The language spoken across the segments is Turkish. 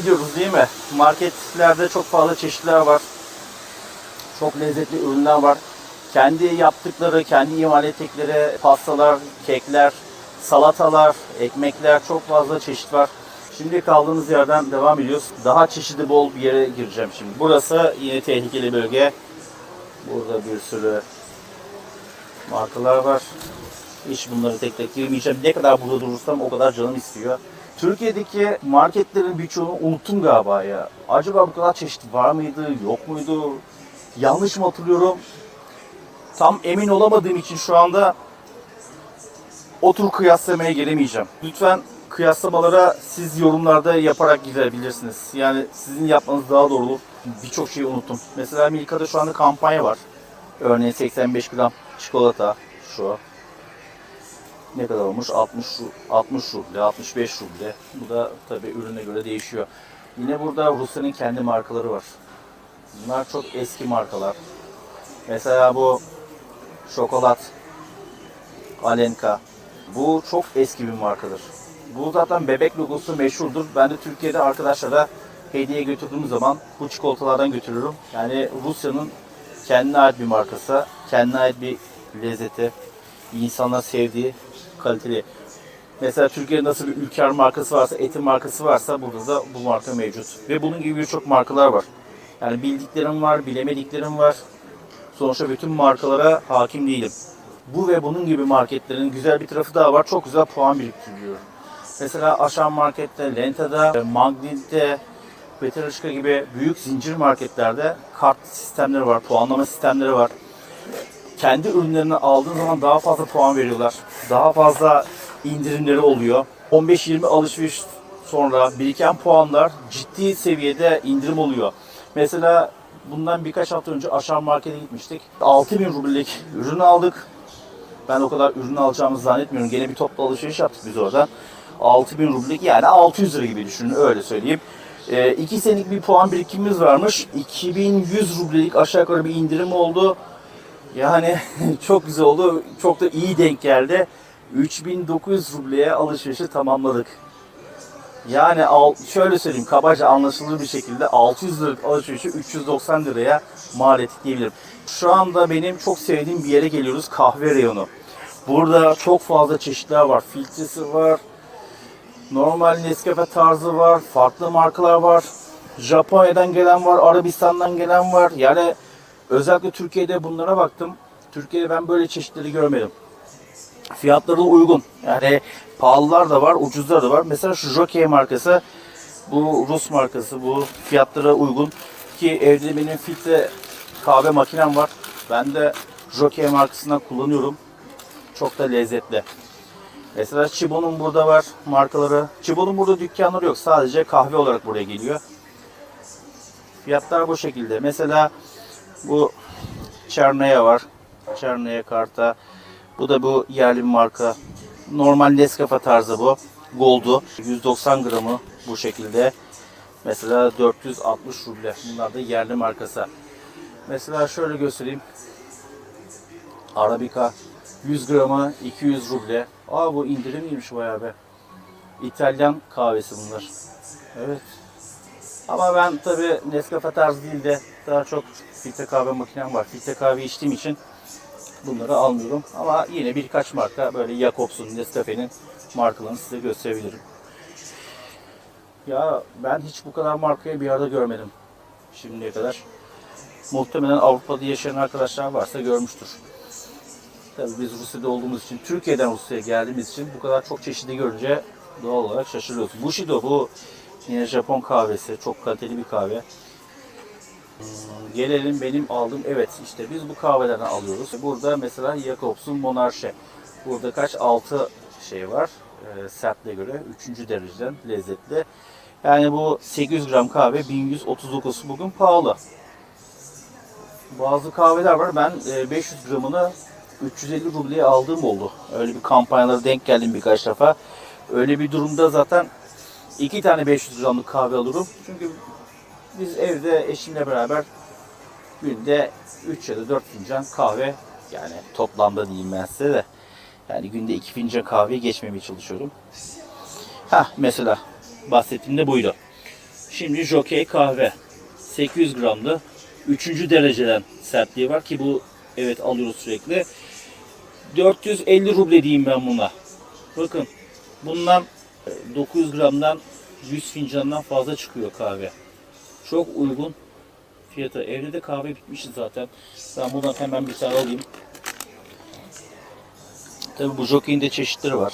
gidiyoruz değil mi? Marketlerde çok fazla çeşitler var. Çok lezzetli ürünler var. Kendi yaptıkları, kendi imal ettikleri pastalar, kekler, salatalar, ekmekler çok fazla çeşit var. Şimdi kaldığımız yerden devam ediyoruz. Daha çeşitli bol bir yere gireceğim şimdi. Burası yine tehlikeli bölge. Burada bir sürü markalar var. Hiç bunları tek tek girmeyeceğim. Ne kadar burada durursam o kadar canım istiyor. Türkiye'deki marketlerin birçoğunu unuttum galiba ya. Acaba bu kadar çeşit var mıydı, yok muydu? Yanlış mı hatırlıyorum? Tam emin olamadığım için şu anda otur kıyaslamaya gelemeyeceğim. Lütfen kıyaslamalara siz yorumlarda yaparak gidebilirsiniz. Yani sizin yapmanız daha doğru olur. Birçok şeyi unuttum. Mesela Milka'da şu anda kampanya var. Örneğin 85 gram çikolata şu. Ne kadar olmuş? 60 ru- 60 ruble, 65 ruble. Bu da tabii ürüne göre değişiyor. Yine burada Rusya'nın kendi markaları var. Bunlar çok eski markalar. Mesela bu şokolat Alenka. Bu çok eski bir markadır. Bu zaten bebek logosu meşhurdur. Ben de Türkiye'de arkadaşlara hediye götürdüğüm zaman bu çikolatalardan götürürüm. Yani Rusya'nın kendine ait bir markası, kendine ait bir lezzeti, insanlar sevdiği kaliteli. Mesela Türkiye'de nasıl bir ülker markası varsa, etin markası varsa burada da bu marka mevcut. Ve bunun gibi birçok markalar var. Yani bildiklerim var, bilemediklerim var. Sonuçta bütün markalara hakim değilim. Bu ve bunun gibi marketlerin güzel bir tarafı daha var. Çok güzel puan biriktiriyor. Mesela Aşan Market'te, Lenta'da, Magnet'te, Petrolişka gibi büyük zincir marketlerde kart sistemleri var, puanlama sistemleri var. Kendi ürünlerini aldığın zaman daha fazla puan veriyorlar. Daha fazla indirimleri oluyor. 15-20 alışveriş sonra biriken puanlar ciddi seviyede indirim oluyor. Mesela bundan birkaç hafta önce Aşan Market'e gitmiştik. 6000 rublelik ürün aldık. Ben o kadar ürün alacağımızı zannetmiyorum. Gene bir toplu alışveriş yaptık biz orada. 6000 rublelik yani 600 lira gibi düşünün öyle söyleyeyim. 2 senelik bir puan birikimimiz varmış. 2100 rublelik aşağı yukarı bir indirim oldu. Yani çok güzel oldu. Çok da iyi denk geldi. 3900 rubleye alışverişi tamamladık. Yani al, şöyle söyleyeyim kabaca anlaşılır bir şekilde 600 liralık alışverişi 390 liraya mal ettik diyebilirim. Şu anda benim çok sevdiğim bir yere geliyoruz kahve reyonu. Burada çok fazla çeşitler var. Filtresi var. Normal Nescafe tarzı var. Farklı markalar var. Japonya'dan gelen var. Arabistan'dan gelen var. Yani özellikle Türkiye'de bunlara baktım. Türkiye'de ben böyle çeşitleri görmedim. Fiyatları da uygun. Yani pahalılar da var, ucuzlar da var. Mesela şu Jockey markası, bu Rus markası, bu fiyatlara uygun. Ki evde benim filtre kahve makinem var. Ben de Jockey markasından kullanıyorum. Çok da lezzetli. Mesela Chibo'nun burada var markaları. Chibo'nun burada dükkanları yok. Sadece kahve olarak buraya geliyor. Fiyatlar bu şekilde. Mesela bu Çernaya var. Çernaya karta. Bu da bu yerli bir marka. Normal Nescafe tarzı bu. Gold'u. 190 gramı bu şekilde. Mesela 460 ruble. Bunlar da yerli markası. Mesela şöyle göstereyim. Arabica 100 gramı 200 ruble. Aa bu indirimliymiş bayağı be. İtalyan kahvesi bunlar. Evet. Ama ben tabi Nescafe tarzı değil de daha çok filtre kahve makinem var. Filtre kahve içtiğim için bunları almıyorum. Ama yine birkaç marka böyle Jacobs'un, Nescafe'nin markalarını size gösterebilirim. Ya ben hiç bu kadar markayı bir arada görmedim şimdiye kadar. Muhtemelen Avrupa'da yaşayan arkadaşlar varsa görmüştür. Tabii biz Rusya'da olduğumuz için, Türkiye'den Rusya'ya geldiğimiz için bu kadar çok çeşitli görünce doğal olarak şaşırıyoruz. Bushido bu yine Japon kahvesi. Çok kaliteli bir kahve. Hmm, Gelelim benim aldığım, evet işte biz bu kahvelerden alıyoruz. Burada mesela Jacobs'un Monarche. Burada kaç? 6 şey var. E, sertliğe göre 3. dereceden lezzetli. Yani bu 800 gram kahve 1139 bugün pahalı. Bazı kahveler var. Ben e, 500 gramını 350 rubleye aldığım oldu. Öyle bir kampanyalara denk geldim birkaç defa. Öyle bir durumda zaten iki tane 500 gramlık kahve alırım. Çünkü biz evde eşimle beraber günde 3 ya da 4 fincan kahve yani toplamda diyeyim ben size de. Yani günde 2 fincan kahve geçmemeye çalışıyorum. Ha mesela bahsettiğim de buydu. Şimdi Jockey kahve. 800 gramlı. Üçüncü dereceden sertliği var ki bu evet alıyoruz sürekli. 450 ruble diyeyim ben buna. Bakın bundan e, 900 gramdan 100 fincandan fazla çıkıyor kahve. Çok uygun fiyata. Evde de kahve bitmişti zaten. Ben buradan hemen bir tane alayım. Tabi bu Jockey'in de çeşitleri var.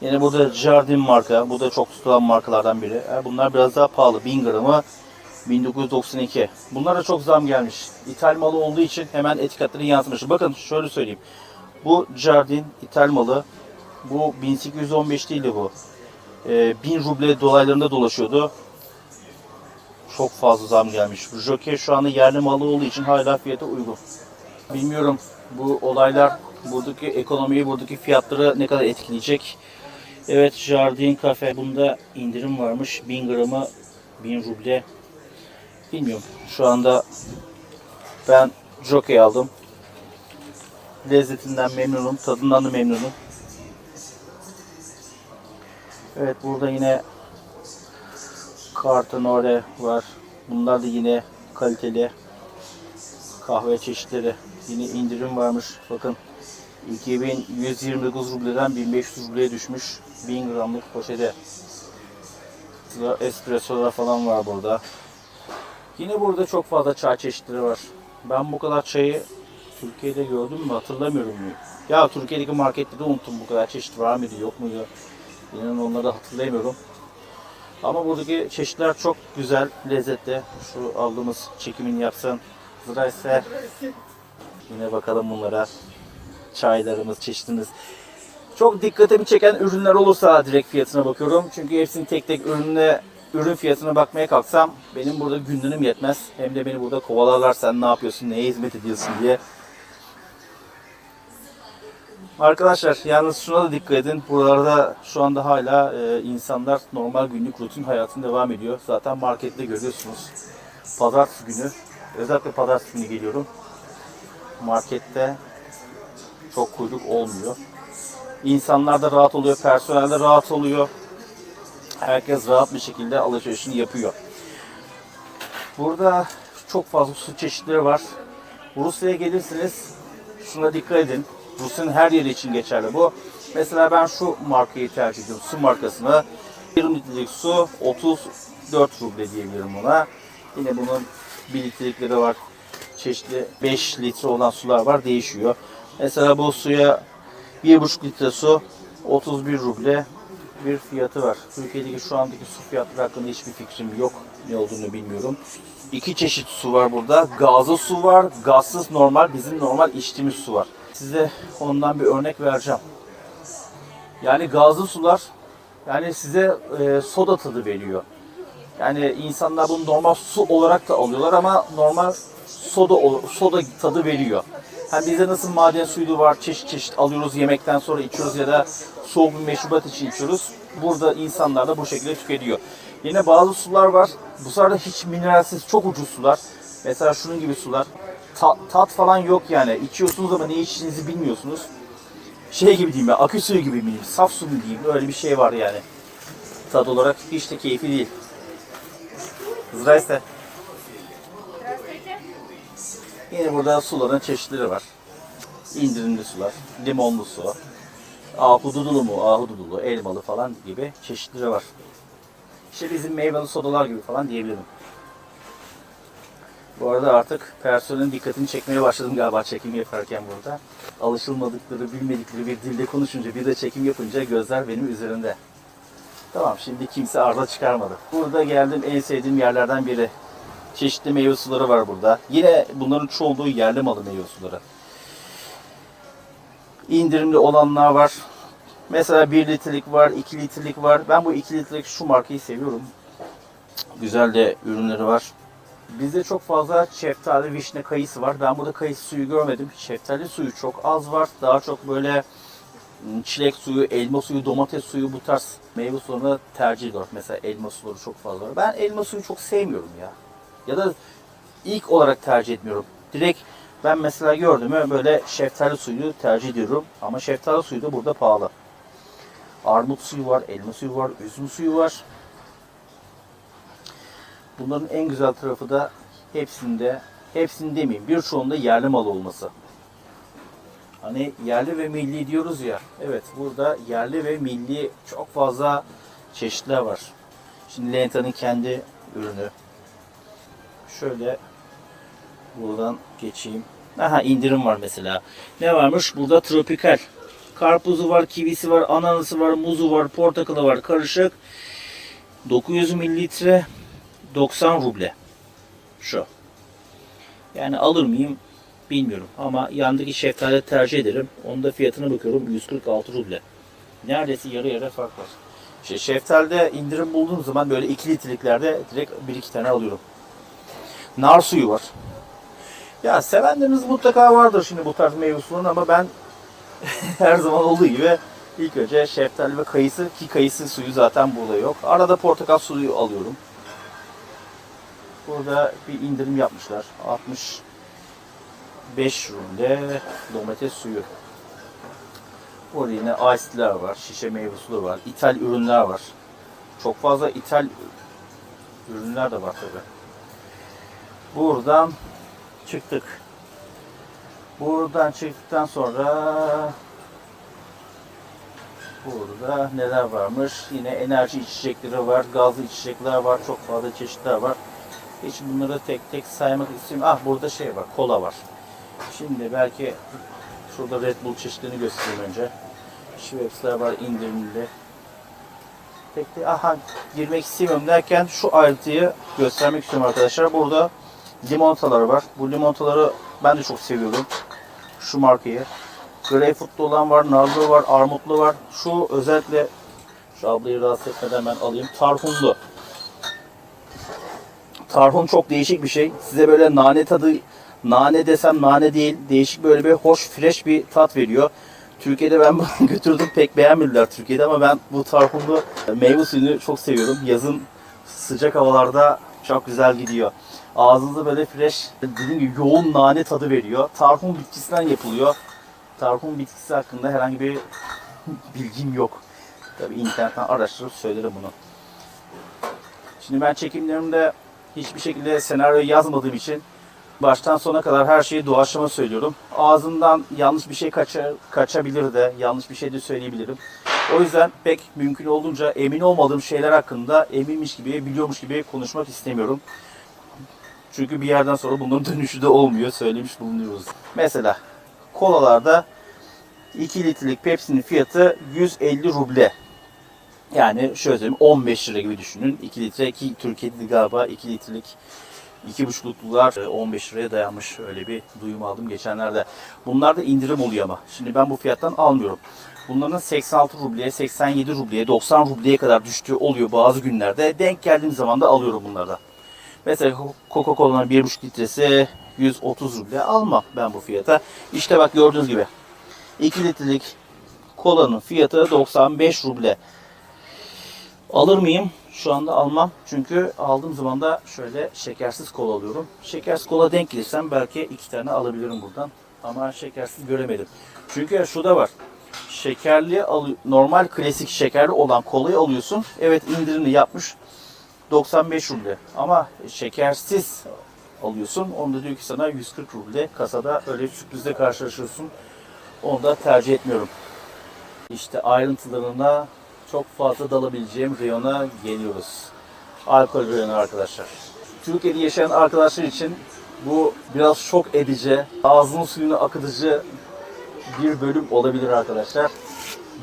Yine burada Jardin marka. Bu da çok tutulan markalardan biri. Bunlar biraz daha pahalı. 1000 gramı 1992. Bunlara çok zam gelmiş. İthal malı olduğu için hemen etiketleri yansımış. Bakın şöyle söyleyeyim. Bu Jardin ithal malı. Bu 1815 değildi bu. E, 1000 ruble dolaylarında dolaşıyordu. Çok fazla zam gelmiş. Jockey şu anda yerli malı olduğu için hala fiyata uygun. Bilmiyorum bu olaylar buradaki ekonomiyi, buradaki fiyatları ne kadar etkileyecek. Evet Jardin Cafe. Bunda indirim varmış. 1000 gramı 1000 ruble. Bilmiyorum. Şu anda ben Jockey aldım. Lezzetinden memnunum. Tadından da memnunum. Evet burada yine Cartonore var. Bunlar da yine kaliteli kahve çeşitleri. Yine indirim varmış. Bakın 2129 rubleden 1500 rubleye düşmüş. 1000 gramlık poşete. Burada Espressolar falan var burada. Yine burada çok fazla çay çeşitleri var. Ben bu kadar çayı Türkiye'de gördüm mü hatırlamıyorum. Ya Türkiye'deki markette de unuttum bu kadar çeşit var mıydı yok muydu? İnanın onları hatırlayamıyorum. Ama buradaki çeşitler çok güzel, lezzetli. Şu aldığımız çekimini yapsan Zrayse. Yine bakalım bunlara. Çaylarımız, çeşitimiz. Çok dikkatimi çeken ürünler olursa direkt fiyatına bakıyorum. Çünkü hepsini tek tek ürününe, ürün fiyatına bakmaya kalksam benim burada günlüğüm yetmez. Hem de beni burada kovalarlar sen ne yapıyorsun, neye hizmet ediyorsun diye. Arkadaşlar yalnız şuna da dikkat edin. Buralarda şu anda hala e, insanlar normal günlük rutin hayatını devam ediyor. Zaten markette görüyorsunuz. Pazartesi günü, özellikle pazartesi günü geliyorum. Markette çok kuyruk olmuyor. İnsanlar da rahat oluyor, personel de rahat oluyor. Herkes rahat bir şekilde alışverişini yapıyor. Burada çok fazla su çeşitleri var. Rusya'ya gelirsiniz, şuna dikkat edin. Rusya'nın her yeri için geçerli bu. Mesela ben şu markayı tercih ediyorum. Su markasını. 1 litrelik su 34 ruble diyebilirim buna. Yine bunun 1 litrelikleri var. Çeşitli 5 litre olan sular var. Değişiyor. Mesela bu suya 1,5 litre su 31 ruble bir fiyatı var. Türkiye'deki şu andaki su fiyatları hakkında hiçbir fikrim yok. Ne olduğunu bilmiyorum. İki çeşit su var burada. Gazlı su var, gazsız normal, bizim normal içtiğimiz su var. Size ondan bir örnek vereceğim. Yani gazlı sular yani size e, soda tadı veriyor. Yani insanlar bunu normal su olarak da alıyorlar ama normal soda soda tadı veriyor. Hem bizde nasıl maden suyu var, çeşit çeşit alıyoruz yemekten sonra içiyoruz ya da soğuk bir meşrubat için içiyoruz. Burada insanlar da bu şekilde tüketiyor. Yine bazı sular var. Bu sular da hiç mineralsiz, çok ucuz sular. Mesela şunun gibi sular. Ta- tat falan yok yani. İçiyorsunuz ama ne içtiğinizi bilmiyorsunuz. Şey gibi diyeyim ya, akü suyu gibi mi saf su mu diyeyim, öyle bir şey var yani. Tad olarak hiç de keyifli değil. Zdraste. Yine burada suların çeşitleri var. İndirimli sular, limonlu su, ahududulu mu, ahududulu, elmalı falan gibi çeşitleri var. İşte bizim meyveli sodalar gibi falan diyebilirim. Bu arada artık personelin dikkatini çekmeye başladım galiba çekim yaparken burada. Alışılmadıkları, bilmedikleri bir dilde konuşunca, bir de çekim yapınca gözler benim üzerimde. Tamam şimdi kimse arda çıkarmadı. Burada geldim en sevdiğim yerlerden biri. Çeşitli meyve suları var burada. Yine bunların çoğunluğu yerli malı meyve suları. İndirimli olanlar var. Mesela 1 litrelik var, 2 litrelik var. Ben bu 2 litrelik şu markayı seviyorum. Güzel de ürünleri var. Bizde çok fazla şeftali, vişne, kayısı var. Ben burada kayısı suyu görmedim. Şeftali suyu çok az var. Daha çok böyle ım, çilek suyu, elma suyu, domates suyu bu tarz meyve sularını tercih ediyorum. Mesela elma suları çok fazla var. Ben elma suyu çok sevmiyorum ya. Ya da ilk olarak tercih etmiyorum. Direkt ben mesela gördüm böyle şeftali suyu tercih ediyorum. Ama şeftali suyu da burada pahalı. Armut suyu var, elma suyu var, üzüm suyu var. Bunların en güzel tarafı da hepsinde, hepsini demeyeyim, birçoğunda yerli mal olması. Hani yerli ve milli diyoruz ya. Evet burada yerli ve milli çok fazla çeşitler var. Şimdi Lenta'nın kendi ürünü. Şöyle buradan geçeyim. Aha indirim var mesela. Ne varmış? Burada tropikal. Karpuzu var, kivisi var, ananası var, muzu var, portakalı var. Karışık. 900 mililitre 90 ruble. Şu. Yani alır mıyım bilmiyorum. Ama yandaki şeftali tercih ederim. Onun da fiyatına bakıyorum 146 ruble. Neredeyse yarı yarı fark var. İşte şeftalde indirim bulduğum zaman böyle 2 litreliklerde direkt 1-2 tane alıyorum. Nar suyu var. Ya sevenleriniz mutlaka vardır şimdi bu tarz meyve ama ben her zaman olduğu gibi ilk önce şeftali ve kayısı ki kayısı suyu zaten burada yok. Arada portakal suyu alıyorum. Burada bir indirim yapmışlar. 65 ruble domates suyu. Burada yine ice'ler var, şişe meyve var, ithal ürünler var. Çok fazla ithal ürünler de var tabi. Buradan çıktık. Buradan çıktıktan sonra burada neler varmış? Yine enerji içecekleri var, gazlı içecekler var, çok fazla çeşitler var. Hiç bunları tek tek saymak istemiyorum. Ah burada şey var, kola var. Şimdi belki şurada Red Bull çeşitlerini göstereyim önce. Schweppes'ler var indirimli. Tek tek aha girmek istemiyorum derken şu ayrıntıyı göstermek istiyorum arkadaşlar. Burada limonatalar var. Bu limonataları ben de çok seviyorum. Şu markayı. Greyfurtlu olan var, narlı var, armutlu var. Şu özellikle şu ablayı rahatsız etmeden ben alayım. Tarhunlu. Tarhun çok değişik bir şey. Size böyle nane tadı, nane desem nane değil. Değişik böyle bir hoş, fresh bir tat veriyor. Türkiye'de ben bunu götürdüm pek beğenmediler Türkiye'de ama ben bu tarhunlu meyve suyunu çok seviyorum. Yazın sıcak havalarda çok güzel gidiyor. Ağzınıza böyle fresh, dediğim gibi yoğun nane tadı veriyor. Tarhun bitkisinden yapılıyor. Tarhun bitkisi hakkında herhangi bir bilgim yok. Tabii internetten araştırıp söylerim bunu. Şimdi ben çekimlerimde hiçbir şekilde senaryo yazmadığım için baştan sona kadar her şeyi doğaçlama söylüyorum. Ağzımdan yanlış bir şey kaça, kaçabilir de, yanlış bir şey de söyleyebilirim. O yüzden pek mümkün olduğunca emin olmadığım şeyler hakkında eminmiş gibi, biliyormuş gibi konuşmak istemiyorum. Çünkü bir yerden sonra bunların dönüşü de olmuyor. Söylemiş bulunuyoruz. Mesela kolalarda 2 litrelik Pepsi'nin fiyatı 150 ruble. Yani şöyle söyleyeyim 15 lira gibi düşünün. 2 litre ki Türkiye'de galiba 2 litrelik 2,5'luklular 15 liraya dayanmış. Öyle bir duyum aldım geçenlerde. Bunlarda indirim oluyor ama. Şimdi ben bu fiyattan almıyorum. Bunların 86 rubleye, 87 rubleye, 90 rubleye kadar düştüğü oluyor bazı günlerde. Denk geldiğim zaman da alıyorum bunlardan. Mesela Coca-Cola'nın 1,5 litresi 130 ruble almam ben bu fiyata. İşte bak gördüğünüz gibi 2 litrelik kolanın fiyatı 95 ruble. Alır mıyım? Şu anda almam. Çünkü aldığım zaman da şöyle şekersiz kola alıyorum. Şekersiz kola denk gelirsem belki iki tane alabilirim buradan. Ama şekersiz göremedim. Çünkü şu da var. Şekerli al normal klasik şekerli olan kolayı alıyorsun. Evet indirimli yapmış. 95 ruble. Ama şekersiz alıyorsun. Onda diyor ki sana 140 ruble. Kasada öyle bir sürprizle karşılaşıyorsun. Onu da tercih etmiyorum. İşte ayrıntılarına çok fazla dalabileceğim reyona geliyoruz. Alkol reyonu arkadaşlar. Türkiye'de yaşayan arkadaşlar için bu biraz şok edici, ağzının suyunu akıtıcı bir bölüm olabilir arkadaşlar.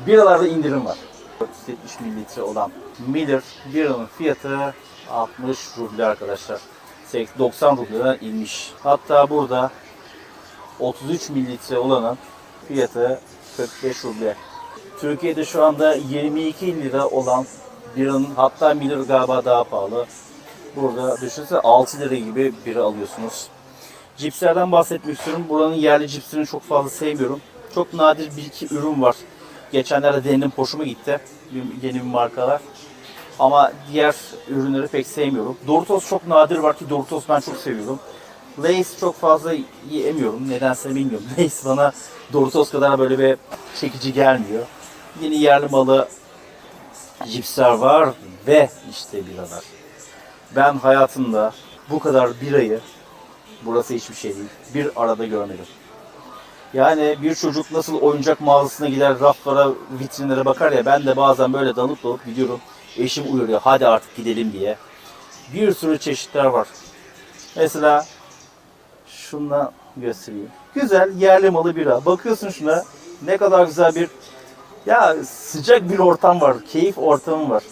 Biralarda indirim var. 470 mililitre olan Miller biranın fiyatı 60 ruble arkadaşlar. 90 rubleden inmiş. Hatta burada 33 mililitre olanın fiyatı 45 ruble. Türkiye'de şu anda 22 lira olan biranın hatta Miller galiba daha pahalı. Burada düşünsene 6 lira gibi bira alıyorsunuz. Cipslerden bahsetmek istiyorum. Buranın yerli cipslerini çok fazla sevmiyorum. Çok nadir bir iki ürün var. Geçenlerde denedim hoşuma gitti. Yeni bir markalar. Ama diğer ürünleri pek sevmiyorum. Doritos çok nadir var ki Doritos ben çok seviyorum. Lay's çok fazla yiyemiyorum. Nedense bilmiyorum. Lay's bana Doritos kadar böyle bir çekici gelmiyor. Yeni yerli malı cipsler var ve işte biralar. Ben hayatımda bu kadar birayı, burası hiçbir şey değil, bir arada görmedim. Yani bir çocuk nasıl oyuncak mağazasına gider, raflara, vitrinlere bakar ya ben de bazen böyle dalıp dalıp gidiyorum. Eşim uyarıyor hadi artık gidelim diye. Bir sürü çeşitler var. Mesela şundan göstereyim. Güzel yerli malı bira. Bakıyorsun şuna ne kadar güzel bir ya sıcak bir ortam var. Keyif ortamı var.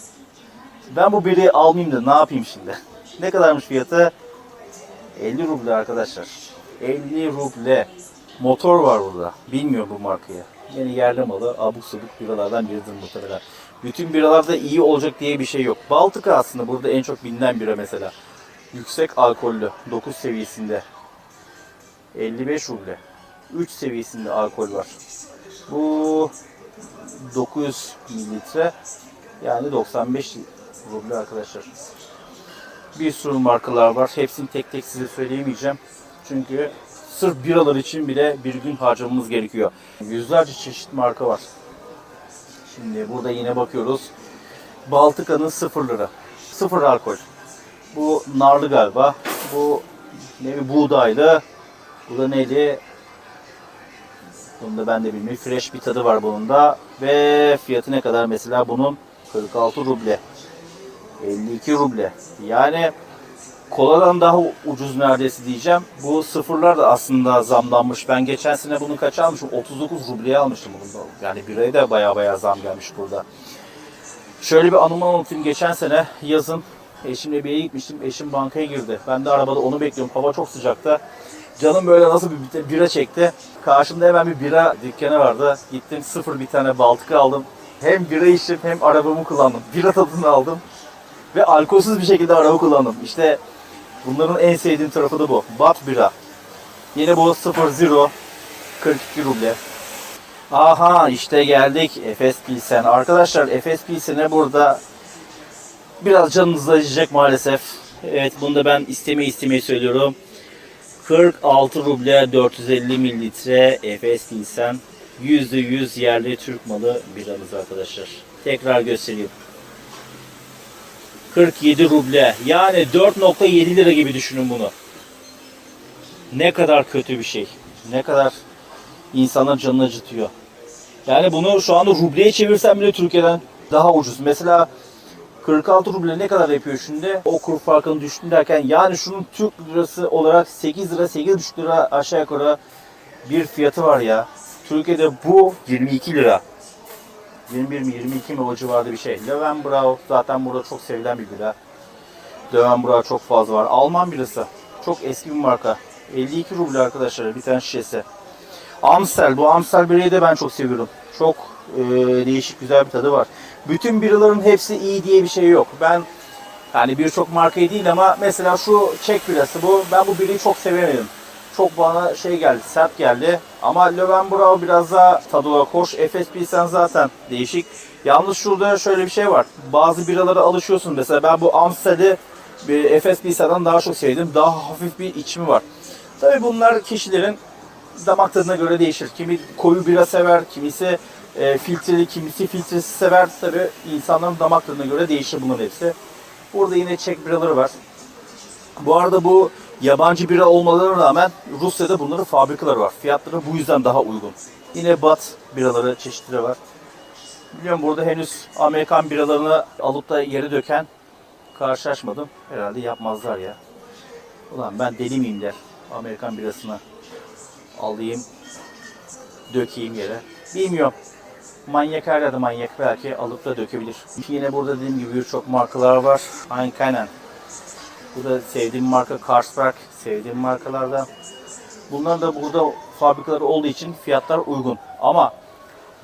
Ben bu biri almayayım da ne yapayım şimdi? ne kadarmış fiyatı? 50 ruble arkadaşlar. 50 ruble. Motor var burada. Bilmiyorum bu markayı. Yine yerli malı abuk sabuk biralardan biridir muhtemelen. Bütün biralarda iyi olacak diye bir şey yok. Baltıka aslında burada en çok bilinen bira mesela. Yüksek alkollü 9 seviyesinde. 55 ruble. 3 seviyesinde alkol var. Bu 900 mililitre yani 95 ruble arkadaşlar. Bir sürü markalar var. Hepsini tek tek size söyleyemeyeceğim. Çünkü sırf biralar için bile bir gün harcamamız gerekiyor. Yüzlerce çeşit marka var. Şimdi burada yine bakıyoruz. Baltıka'nın sıfırları. Sıfır alkol. Bu narlı galiba. Bu ne bir buğdaylı. Bu da neydi? Bunu da ben de bilmiyorum. Fresh bir tadı var bunun da. Ve fiyatı ne kadar mesela bunun? 46 ruble. 52 ruble. Yani koladan daha ucuz neredeyse diyeceğim. Bu sıfırlar da aslında zamlanmış. Ben geçen sene bunu kaç almışım? 39 rubleye almıştım bunu. Yani biraya da baya baya zam gelmiş burada. Şöyle bir anımı anlatayım. Geçen sene yazın eşimle bir yere gitmiştim. Eşim bankaya girdi. Ben de arabada onu bekliyorum. Hava çok sıcakta. Canım böyle nasıl bir bira çekti. Karşımda hemen bir bira dükkanı vardı. Gittim sıfır bir tane Baltık aldım. Hem bira içtim hem arabamı kullandım. Bira tadını aldım. Ve alkolsüz bir şekilde araba kullandım. İşte bunların en sevdiğim tarafı da bu. Bat bira. Yine bu 0 0 42 ruble. Aha işte geldik Efes Pilsen. Arkadaşlar Efes Pilsen'e burada biraz canınızı acıyacak maalesef. Evet bunu da ben istemeye istemeye söylüyorum. 46 ruble 450 mililitre Efes Pilsen. %100 yerli Türk malı biramız arkadaşlar. Tekrar göstereyim. 47 ruble. Yani 4.7 lira gibi düşünün bunu. Ne kadar kötü bir şey. Ne kadar insanın canını acıtıyor. Yani bunu şu anda rubleye çevirsem bile Türkiye'den daha ucuz. Mesela 46 ruble ne kadar yapıyor şimdi? O kur farkını düştüm derken yani şunun Türk lirası olarak 8 lira 8,5 lira aşağı yukarı bir fiyatı var ya. Türkiye'de bu 22 lira. 21 mi 22 mi o civarda bir şey. Löwenbrau zaten burada çok sevilen bir bira. Löwenbrau çok fazla var. Alman birisi. Çok eski bir marka. 52 ruble arkadaşlar bir tane şişesi. Amstel. Bu Amstel birayı da ben çok seviyorum. Çok e, değişik güzel bir tadı var. Bütün biraların hepsi iyi diye bir şey yok. Ben yani birçok markayı değil ama mesela şu Çek birası bu. Ben bu birayı çok sevemedim. Çok bana şey geldi, sert geldi. Ama Löwenbrau biraz daha tadı olarak hoş. Efes Pilsen zaten değişik. Yalnız şurada şöyle bir şey var. Bazı biralara alışıyorsun. Mesela ben bu Amstel'i Efes Pilsen'den daha çok sevdim. Daha hafif bir içimi var. Tabii bunlar kişilerin damak tadına göre değişir. Kimi koyu bira sever, kimisi e, filtreli, kimisi filtresiz sever. Tabii insanların damak tadına göre değişir bunların hepsi. Burada yine Çek biraları var. Bu arada bu yabancı bira olmalarına rağmen Rusya'da bunların fabrikaları var. Fiyatları bu yüzden daha uygun. Yine Bat biraları çeşitleri var. Biliyorum burada henüz Amerikan biralarını alıp da yere döken karşılaşmadım. Herhalde yapmazlar ya. Ulan ben deli miyim der. Amerikan birasını alayım, dökeyim yere. Bilmiyorum. Manyak her yerde manyak belki alıp da dökebilir. Yine burada dediğim gibi birçok markalar var. Aynen. Bu da sevdiğim marka Carlsberg. Sevdiğim markalardan. Bunların da burada fabrikaları olduğu için fiyatlar uygun. Ama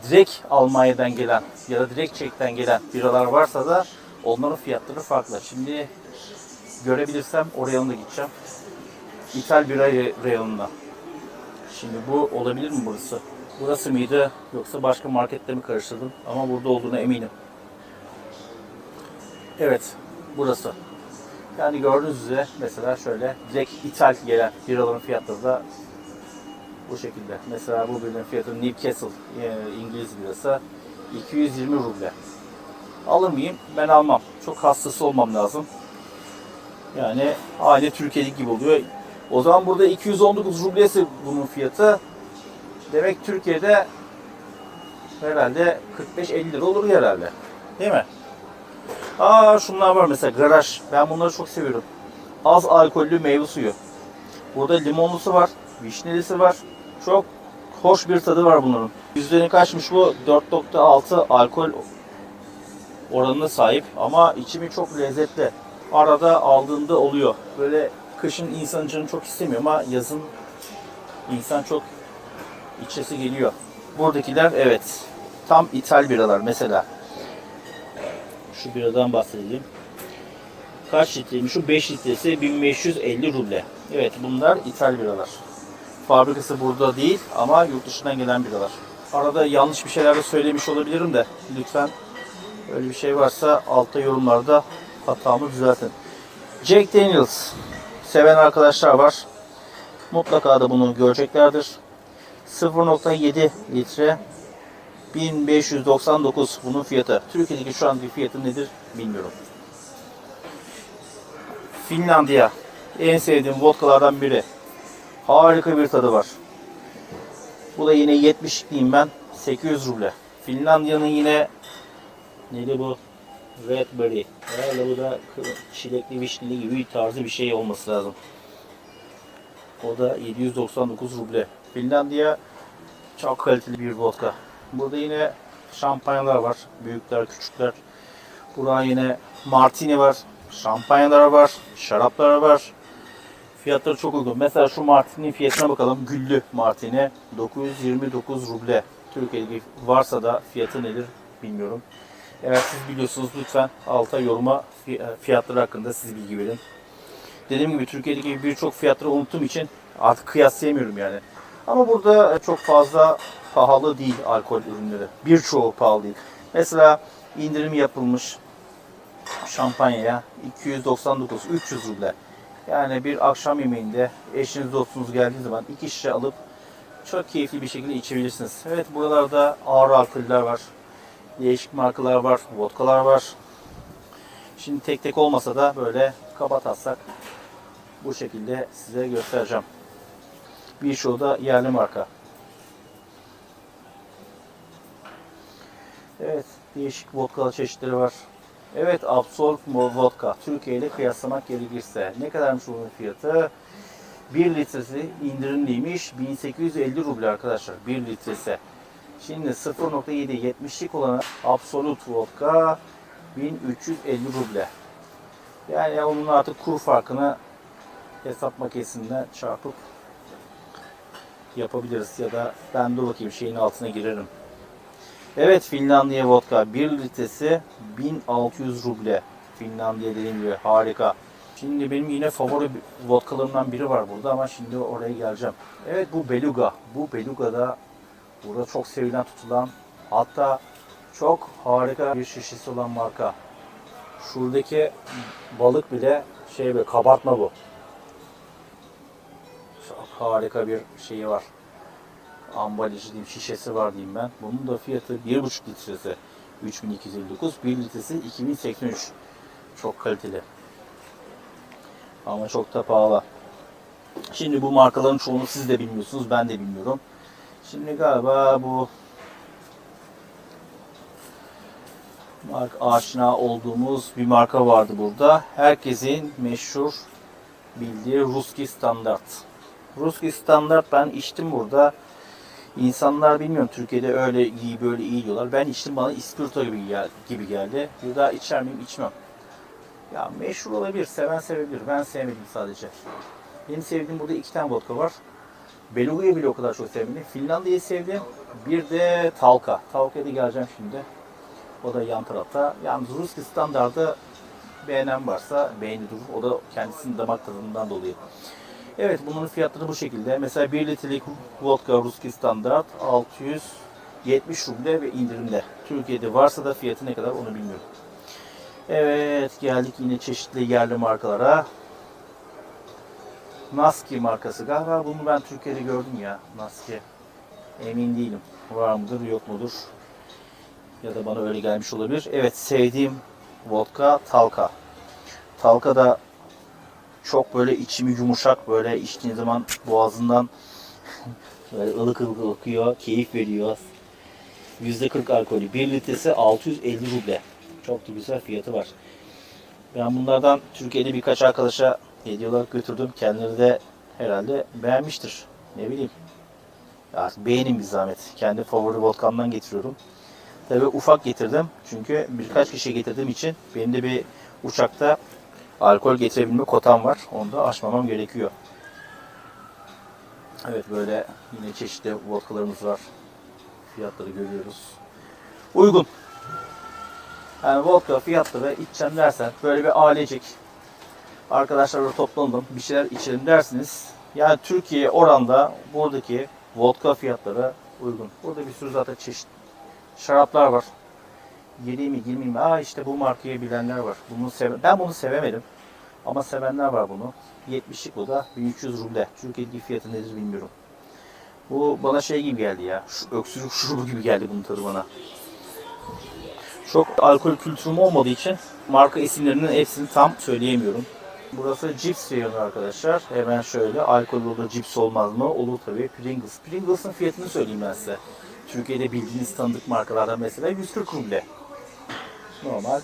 direkt Almanya'dan gelen ya da direkt Çek'ten gelen biralar varsa da onların fiyatları farklı. Şimdi görebilirsem oraya da gideceğim. İthal bira re- reyonuna. Şimdi bu olabilir mi burası? Burası mıydı yoksa başka markette mi karıştırdım? Ama burada olduğuna eminim. Evet, burası. Yani gördüğünüz üzere mesela şöyle direkt ithal gelen biraların fiyatları da bu şekilde. Mesela bu birinin fiyatı Newcastle e, İngiliz birası 220 ruble. Alır mıyım? Ben almam. Çok hastası olmam lazım. Yani aynı Türkiye'deki gibi oluyor. O zaman burada 219 rublesi bunun fiyatı. Demek Türkiye'de herhalde 45-50 lira olur herhalde. Değil mi? Aa şunlar var mesela garaj. Ben bunları çok seviyorum. Az alkollü meyve suyu. Burada limonlusu var, vişnelisi var. Çok hoş bir tadı var bunların. Yüzdenin kaçmış bu? 4.6 alkol oranına sahip ama içimi çok lezzetli. Arada aldığında oluyor. Böyle kışın insan canı çok istemiyor ama yazın insan çok içesi geliyor. Buradakiler evet tam ithal biralar mesela. Şu biradan bahsedeyim. Kaç litreymiş? Şu 5 litresi 1550 ruble. Evet bunlar ithal biralar. Fabrikası burada değil ama yurt dışından gelen biralar. Arada yanlış bir şeyler de söylemiş olabilirim de lütfen öyle bir şey varsa altta yorumlarda hatamı düzeltin. Jack Daniels seven arkadaşlar var. Mutlaka da bunu göreceklerdir. 0.7 litre 1599 bunun fiyatı. Türkiye'deki şu anki fiyatı nedir bilmiyorum. Finlandiya. En sevdiğim vodkalardan biri. Harika bir tadı var. Bu da yine 70 diyeyim ben. 800 ruble. Finlandiya'nın yine neydi bu? Redberry. Herhalde bu da çilekli vişneli gibi tarzı bir şey olması lazım. O da 799 ruble. Finlandiya çok kaliteli bir vodka. Burada yine şampanyalar var. Büyükler, küçükler. Burada yine martini var. Şampanyalar var. Şaraplar var. Fiyatları çok uygun. Mesela şu martinin fiyatına bakalım. Güllü martini 929 ruble. Türkiye'deki varsa da fiyatı nedir bilmiyorum. Eğer siz biliyorsunuz lütfen alta yoruma fi- fiyatları hakkında siz bilgi verin. Dediğim gibi Türkiye'deki birçok fiyatları unuttuğum için artık kıyaslayamıyorum yani. Ama burada çok fazla pahalı değil alkol ürünleri. Birçoğu pahalı değil. Mesela indirim yapılmış şampanyaya 299 300 ruble. Yani bir akşam yemeğinde eşiniz dostunuz geldiği zaman iki şişe alıp çok keyifli bir şekilde içebilirsiniz. Evet buralarda ağır alkoller var. Değişik markalar var, vodkalar var. Şimdi tek tek olmasa da böyle kaba taslak bu şekilde size göstereceğim. Birçoğu da yerli marka. Evet, değişik vodka çeşitleri var. Evet, Absolut Vodka. Türkiye ile kıyaslamak gerekirse ne kadarmış bunun fiyatı? 1 litresi indirimliymiş. 1850 ruble arkadaşlar. 1 litresi. Şimdi 0.7 70'lik olan Absolut Vodka 1350 ruble. Yani onun artık kur farkını hesap makinesinden çarpıp yapabiliriz ya da ben dur bakayım şeyin altına girerim. Evet Finlandiya vodka 1 litresi 1600 ruble. Finlandiya dediğim gibi harika. Şimdi benim yine favori vodkalarımdan biri var burada ama şimdi oraya geleceğim. Evet bu Beluga. Bu Beluga da burada çok sevilen tutulan hatta çok harika bir şişesi olan marka. Şuradaki balık bile şey böyle kabartma bu. Çok harika bir şeyi var. Ambalajı diyeyim, şişesi var diyeyim ben. Bunun da fiyatı 1,5 litresi 3259, 1 litresi 2083. Çok kaliteli. Ama çok da pahalı. Şimdi bu markaların çoğunu siz de bilmiyorsunuz, ben de bilmiyorum. Şimdi galiba bu marka aşina olduğumuz bir marka vardı burada. Herkesin meşhur bildiği Ruski Standart. Ruski Standart ben içtim burada. İnsanlar bilmiyorum Türkiye'de öyle iyi böyle iyi diyorlar. Ben içtim bana ispirto gibi, gel- gibi geldi. Bir daha içer miyim? İçmem. Ya meşhur olabilir, seven sevebilir. Ben sevmedim sadece. Benim sevdiğim burada iki tane vodka var. Beluga'yı bile o kadar çok sevmedim. Finlandiya'yı sevdim. Bir de Talka. Talka'ya da geleceğim şimdi. O da yan tarafta. Yalnız Ruski standardı beğenen varsa beğeni durur. O da kendisinin damak tadından dolayı. Evet bunların fiyatları bu şekilde. Mesela 1 litrelik vodka Ruski standart 670 ruble ve indirimde. Türkiye'de varsa da fiyatı ne kadar onu bilmiyorum. Evet geldik yine çeşitli yerli markalara. Naski markası galiba bunu ben Türkiye'de gördüm ya Naski. Emin değilim. Var mıdır yok mudur? Ya da bana öyle gelmiş olabilir. Evet sevdiğim vodka Talka. Talka da Çok böyle içimi yumuşak böyle içtiğin zaman boğazından böyle ılık ılık akıyor, keyif veriyor. %40 alkolü. 1 litresi 650 ruble. Çok da güzel fiyatı var. Ben bunlardan Türkiye'de birkaç arkadaşa hediye olarak götürdüm. Kendileri de herhalde beğenmiştir. Ne bileyim. Artık beğenin bir zahmet. Kendi favori vodkamdan getiriyorum. Tabii ufak getirdim. Çünkü birkaç kişi getirdiğim için benim de bir uçakta alkol getirebilme kotam var. Onu da aşmamam gerekiyor. Evet böyle yine çeşitli vodkalarımız var. Fiyatları görüyoruz. Uygun. Yani vodka fiyatları içeceğim dersen böyle bir ailecek arkadaşlarla toplanalım bir şeyler içelim dersiniz. Yani Türkiye oranda buradaki vodka fiyatları uygun. Burada bir sürü zaten çeşit şaraplar var. 7 mi 20 mi? Aa işte bu markayı bilenler var. Bunu seve- ben bunu sevemedim. Ama sevenler var bunu. 70'lik bu da 1300 ruble. Türkiye'deki fiyatı nedir bilmiyorum. Bu bana şey gibi geldi ya. Şu öksürük şurubu gibi geldi bunun tadı bana. Çok alkol kültürüm olmadığı için marka isimlerinin hepsini tam söyleyemiyorum. Burası cips reyonu arkadaşlar. Hemen şöyle alkol olur cips olmaz mı? Olur tabii. Pringles. Pringles'ın fiyatını söyleyeyim ben size. Türkiye'de bildiğiniz tanıdık markalardan mesela 140 ruble. Normal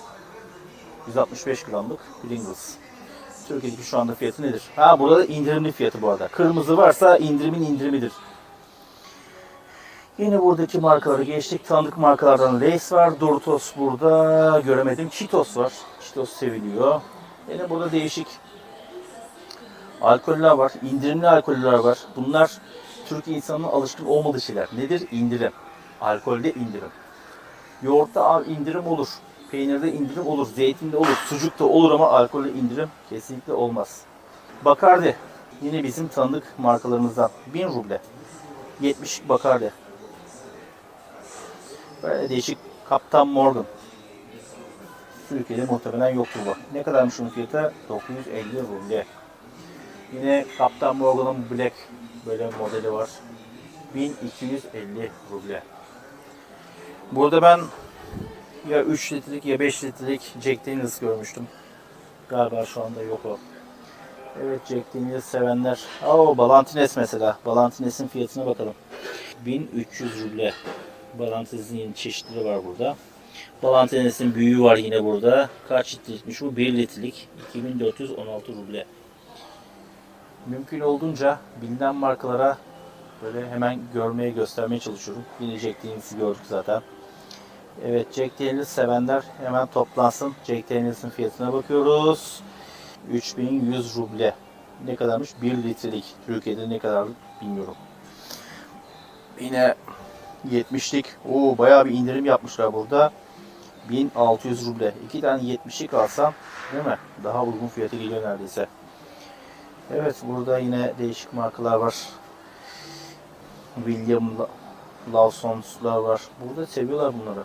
165 gramlık Pringles. Türkiye'deki şu anda fiyatı nedir? Ha burada da indirimli fiyatı bu arada. Kırmızı varsa indirimin indirimidir. Yine buradaki markaları geçtik. Tanıdık markalardan Lay's var. Doritos burada. Göremedim. Cheetos var. Cheetos seviliyor. Yine burada değişik alkoller var. indirimli alkoller var. Bunlar Türk insanının alışkın olmadığı şeyler. Nedir? İndirim. Alkolde indirim. Yoğurtta abi indirim olur. Peynirde indirim olur. Zeytinde olur. Sucukta olur ama alkolde indirim kesinlikle olmaz. Bakardi. Yine bizim tanıdık markalarımızdan. 1000 ruble. 70 Bakardi. Böyle değişik Kaptan Morgan. Türkiye'de muhtemelen yoktur bu. Ne kadarmış şunun fiyatı? 950 ruble. Yine Kaptan Morgan'ın Black böyle modeli var. 1250 ruble. Burada ben ya 3 litrelik ya 5 litrelik Jack Daniels görmüştüm. Galiba şu anda yok o. Evet Jack Daniels sevenler. Oo Ballantines mesela. Ballantines'in fiyatına bakalım. 1300 ruble. Ballantines'in yeni çeşitleri var burada. Ballantines'in büyüğü var yine burada. Kaç litrelikmiş bu? 1 litrelik. 2416 ruble. Mümkün olduğunca bilinen markalara böyle hemen görmeye göstermeye çalışıyorum. Yine Jack Daniels'i gördük zaten. Evet Jack Daniels sevenler hemen toplansın. Jack Daniels'in fiyatına bakıyoruz. 3100 ruble. Ne kadarmış? 1 litrelik. Türkiye'de ne kadar bilmiyorum. Yine 70'lik. Oo bayağı bir indirim yapmışlar burada. 1600 ruble. İki tane 70'lik alsam değil mi? Daha uygun fiyatı geliyor neredeyse. Evet burada yine değişik markalar var. William La- Lawson's'lar var. Burada seviyorlar bunları.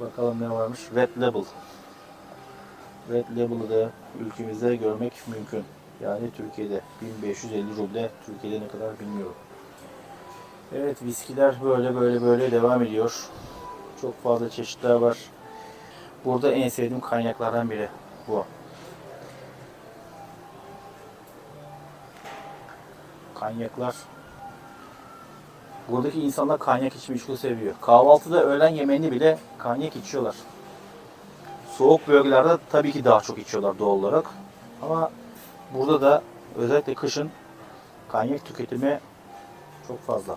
Bakalım ne varmış. Red Label. Red Label'ı da ülkemizde görmek mümkün. Yani Türkiye'de 1550 ruble. Türkiye'de ne kadar bilmiyorum. Evet viskiler böyle böyle böyle devam ediyor. Çok fazla çeşitler var. Burada en sevdiğim kaynaklardan biri bu. Kanyaklar. Buradaki insanlar kanyak içmeyi çok seviyor. Kahvaltıda öğlen yemeğini bile kanyak içiyorlar. Soğuk bölgelerde tabii ki daha çok içiyorlar doğal olarak. Ama burada da özellikle kışın kanyak tüketimi çok fazla.